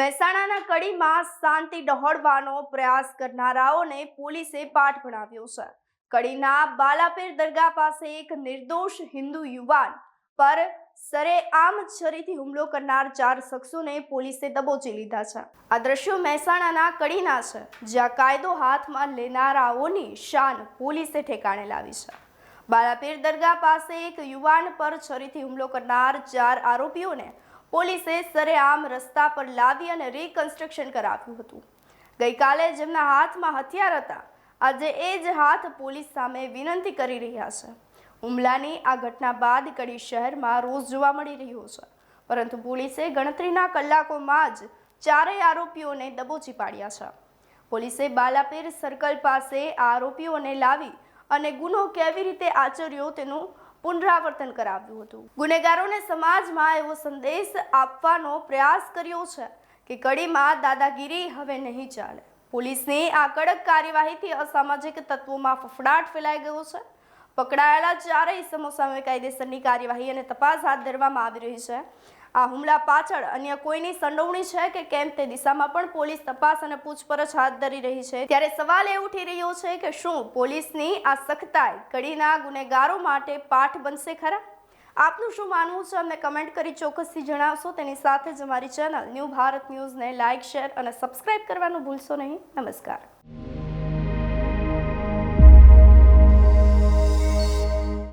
મહેસાણાના કડીમાં શાંતિ ડહોળવાનો પ્રયાસ કરનારાઓને પોલીસે પાઠ ભણાવ્યો છે. કડીના બાલાપીર દરગાહ પાસે એક નિર્દોષ હિન્દુ યુવાન પર સરેઆમ છરીથી હુમલો કરનાર ચાર શખ્સોને પોલીસે દબોચી લીધા છે. આ દ્રશ્યો મહેસાણાના કડીના છે, જ્યાં કાયદો હાથમાં લેનારાઓની શાન પોલીસે ઠેકાણે લાવી છે. બાલાપીર દરગાહ પાસે એક યુવાન પર છરીથી હુમલો કરનાર ચાર આરોપીઓને પોલીસે સરેઆમ રસ્તા પર લાવી અને રિકન્સ્ટ્રક્શન કરાવ્યું હતું. ગઈકાલે જેમના હાથમાં હથિયાર હતા, આજે એ જ હાથ પોલીસ સામે વિનંતી કરી રહ્યા છે. હુમલાની આ ઘટના બાદ કડી શહેરમાં રોષ જોવા મળી રહ્યો છે. પરંતુ પોલીસે ગણતરીના કલાકોમાં જ ચારેય આરોપીઓને દબોચી પાડ્યા છે. પોલીસે બાલાપીર સર્કલ પાસે આ આરોપીઓને લાવી અને ગુનો કેવી રીતે આચર્યો તેનું પુનરાવર્તન કરાવ્યું હતું. ગુનેગારોને સમાજમાં એવો સંદેશ આપવાનો પ્રયાસ કર્યો છે કે કડીમાં દાદાગીરી હવે નહીં ચાલે. પોલીસની આ કડક કાર્યવાહીથી અસામાજિક તત્વોમાં ફફડાટ ફેલાઈ ગયો છે. પકડાયેલા ચારેય ઇસમો સામે કાયદેસરની કાર્યવાહી અને તપાસ હાથ ધરવામાં આવી રહી છે. આ હુમલા પાછળ અન્ય કોઈની સંડોવણી છે કે કેમ તે દિશામાં પણ પોલીસ તપાસ અને પૂછપરછ હાથ ધરી રહી છે. ત્યારે સવાલ એ ઉઠી રહ્યો છે કે શું પોલીસની આ સખ્તાઈ કડીના ગુનેગારો માટે પાઠ બનશે ખરા? આપનું શું માનવું છે? અમને કમેન્ટ કરી ચોક્કસથી જણાવશો. તેની સાથે જ અમારી ચેનલ ન્યૂ ભારત ન્યૂઝને લાઇક, શેર અને સબસ્ક્રાઇબ કરવાનું ભૂલશો નહીં. નમસ્કાર.